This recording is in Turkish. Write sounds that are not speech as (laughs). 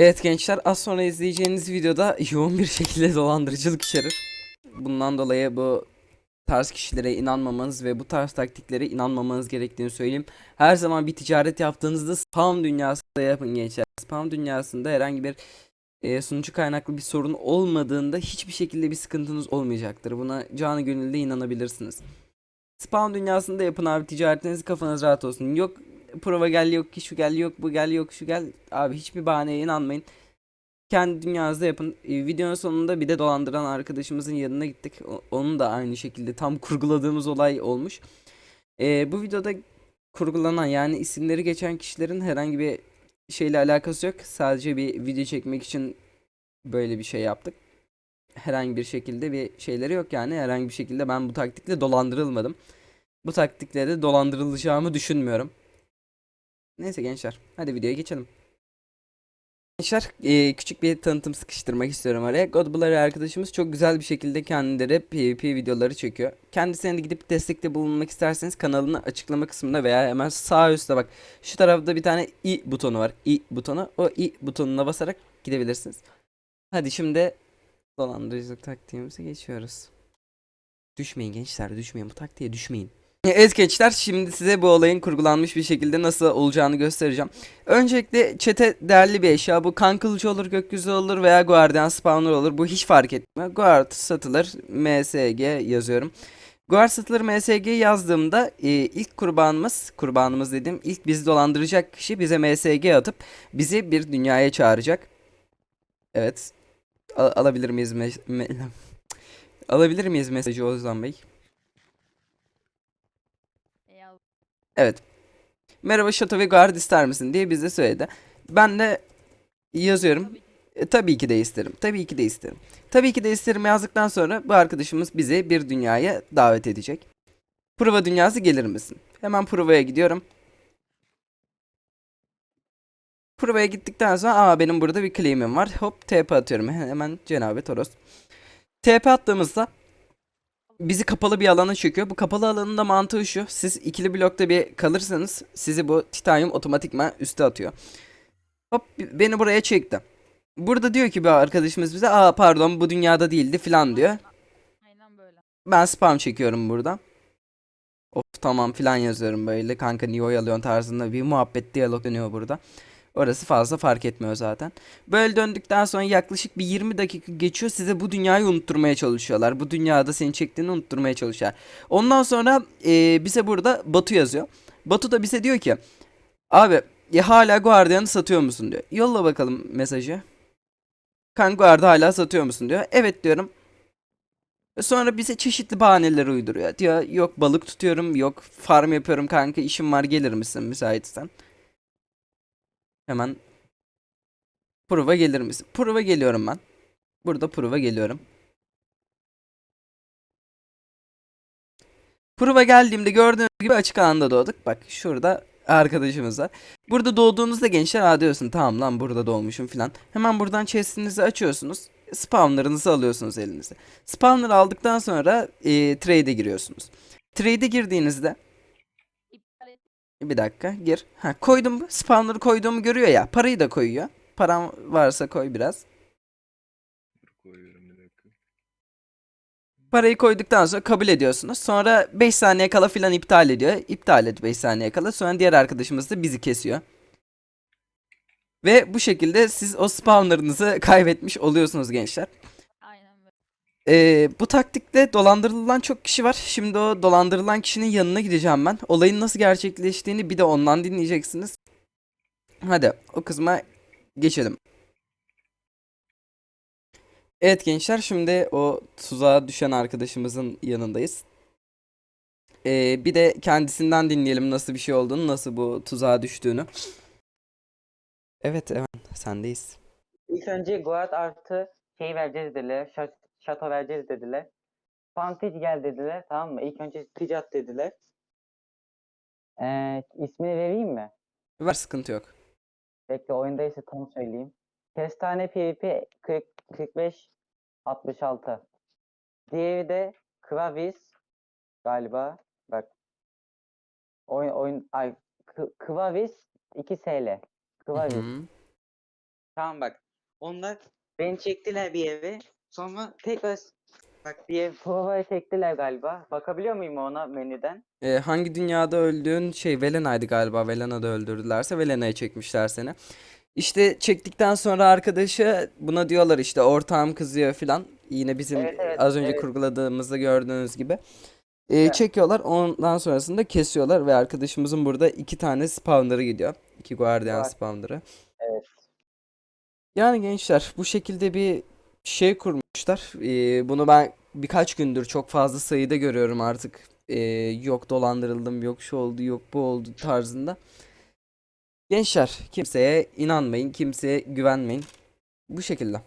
Evet gençler az sonra izleyeceğiniz videoda yoğun bir şekilde dolandırıcılık içerir. Bundan dolayı bu tarz kişilere inanmamanız ve bu tarz taktiklere inanmamanız gerektiğini söyleyeyim. Her zaman bir ticaret yaptığınızda spam dünyasında yapın gençler. Spam dünyasında herhangi bir e, sunucu kaynaklı bir sorun olmadığında hiçbir şekilde bir sıkıntınız olmayacaktır. Buna canı gönülde inanabilirsiniz. Spam dünyasında yapın abi ticaretiniz kafanız rahat olsun. Yok prova gel yok ki şu gel yok bu gel yok şu gel. Abi hiçbir bahaneye inanmayın. Kendi dünyanızda yapın. E, videonun sonunda bir de dolandıran arkadaşımızın yanına gittik. Onun da aynı şekilde tam (laughs) kurguladığımız olay olmuş. E, bu videoda kurgulanan yani isimleri geçen kişilerin herhangi bir şeyle alakası yok. Sadece bir video çekmek için böyle bir şey yaptık. Herhangi bir şekilde bir şeyleri yok yani. Herhangi bir şekilde ben bu taktikle dolandırılmadım. Bu taktikle de dolandırılacağımı düşünmüyorum. Neyse gençler, hadi videoya geçelim. Gençler, eee, küçük bir tanıtım sıkıştırmak istiyorum araya. Godblurry arkadaşımız çok güzel bir şekilde kendileri PvP videoları çekiyor. Kendisine de gidip destekte bulunmak isterseniz kanalını açıklama kısmında veya hemen sağ üstte bak şu tarafta bir tane i butonu var. i butonu. O i butonuna basarak gidebilirsiniz. Hadi şimdi dolandırıcılık taktiğimize geçiyoruz. Düşmeyin gençler, düşmeyin. Bu taktiğe düşmeyin. Evet gençler şimdi size bu olayın kurgulanmış bir şekilde nasıl olacağını göstereceğim. Öncelikle çete değerli bir eşya bu kan kılıcı olur gökyüzü olur veya guardian spawner olur bu hiç fark etmiyor. Guard satılır MSG yazıyorum. Guard satılır MSG yazdığımda e, ilk kurbanımız kurbanımız dedim ilk bizi dolandıracak kişi bize MSG atıp bizi bir dünyaya çağıracak. Evet A- alabilir miyiz (laughs) alabilir miyiz mesajı Ozan Bey? Evet. Merhaba Şato ve Guard ister misin diye bize söyledi. Ben de yazıyorum. E, tabii ki de isterim. Tabii ki de isterim. Tabii ki de isterim yazdıktan sonra bu arkadaşımız bizi bir dünyaya davet edecek. Prova dünyası gelir misin? Hemen provaya gidiyorum. Provaya gittikten sonra aa benim burada bir claim'im var. Hop TP atıyorum. Hemen Cenab-ı Toros. TP attığımızda bizi kapalı bir alana çekiyor. Bu kapalı alanın da mantığı şu. Siz ikili blokta bir kalırsanız sizi bu titanyum otomatikman üste atıyor. Hop beni buraya çekti. Burada diyor ki bir arkadaşımız bize aa pardon bu dünyada değildi filan diyor. Aynen böyle. Ben spam çekiyorum burada. Of tamam filan yazıyorum böyle kanka niye oyalıyorsun tarzında bir muhabbet diyalog dönüyor burada. Orası fazla fark etmiyor zaten. Böyle döndükten sonra yaklaşık bir 20 dakika geçiyor. Size bu dünyayı unutturmaya çalışıyorlar. Bu dünyada seni çektiğini unutturmaya çalışıyorlar. Ondan sonra e, bize burada Batu yazıyor. Batu da bize diyor ki abi ya hala Guardian'ı satıyor musun diyor. Yolla bakalım mesajı. Kan Guard'ı hala satıyor musun diyor. Evet diyorum. Sonra bize çeşitli bahaneler uyduruyor. Diyor yok balık tutuyorum, yok farm yapıyorum kanka işim var gelir misin müsaitsen. Hemen prova gelir misin? Prova geliyorum ben. Burada prova geliyorum. Prova geldiğimde gördüğünüz gibi açık alanda doğduk. Bak şurada arkadaşımız var. Burada doğduğunuzda gençler aa diyorsun tamam lan burada doğmuşum filan. Hemen buradan chest'inizi açıyorsunuz. Spawnlarınızı alıyorsunuz elinize. Spawner aldıktan sonra e, trade'e giriyorsunuz. Trade'e girdiğinizde. Bir dakika gir. Ha koydum spawner'ı koyduğumu görüyor ya. Parayı da koyuyor. Param varsa koy biraz. Dur koyuyorum bir dakika. Parayı koyduktan sonra kabul ediyorsunuz. Sonra 5 saniye kala filan iptal ediyor. İptal et 5 saniye kala. Sonra diğer arkadaşımız da bizi kesiyor. Ve bu şekilde siz o spawner'ınızı kaybetmiş oluyorsunuz gençler. Ee, bu taktikle dolandırılan çok kişi var. Şimdi o dolandırılan kişinin yanına gideceğim ben. Olayın nasıl gerçekleştiğini bir de ondan dinleyeceksiniz. Hadi o kısma geçelim. Evet gençler şimdi o tuzağa düşen arkadaşımızın yanındayız. Ee, bir de kendisinden dinleyelim nasıl bir şey olduğunu, nasıl bu tuzağa düştüğünü. Evet, evet sendeyiz. İlk önce guard artı şey vereceğiz dediler. Şat, şato vereceğiz dediler. Fantage gel dediler. Tamam mı? İlk önce ticat dediler. Ee, ismini vereyim mi? Var sıkıntı yok. Bekle oyundaysa tam söyleyeyim. Kestane PvP 40, 45 66. Diğeri de Kravis galiba. Bak. Oyun oyun ay K- Kravis 2 SL. Hı. Tamam bak. Onlar beni çektiler bir eve. Sonra tekrar bak bir ev provaya çektiler galiba. Bakabiliyor muyum ona menüden? Ee, hangi dünyada öldüğün şey Velena'ydı galiba. Velena'da öldürdülerse Velena'ya çekmişler seni. İşte çektikten sonra arkadaşı buna diyorlar işte ortağım kızıyor filan. Yine bizim Evet, evet, az önce evet. kurguladığımızda gördüğünüz gibi. Ee, Evet. çekiyorlar. Ondan sonrasında kesiyorlar ve arkadaşımızın burada iki tane spawner'ı gidiyor. İki guardian Var. spawner'ı. Evet. Yani gençler bu şekilde bir şey kurmuşlar. Ee, bunu ben birkaç gündür çok fazla sayıda görüyorum artık. Ee, yok dolandırıldım, yok şu oldu, yok bu oldu tarzında. Gençler kimseye inanmayın, kimseye güvenmeyin. Bu şekilde.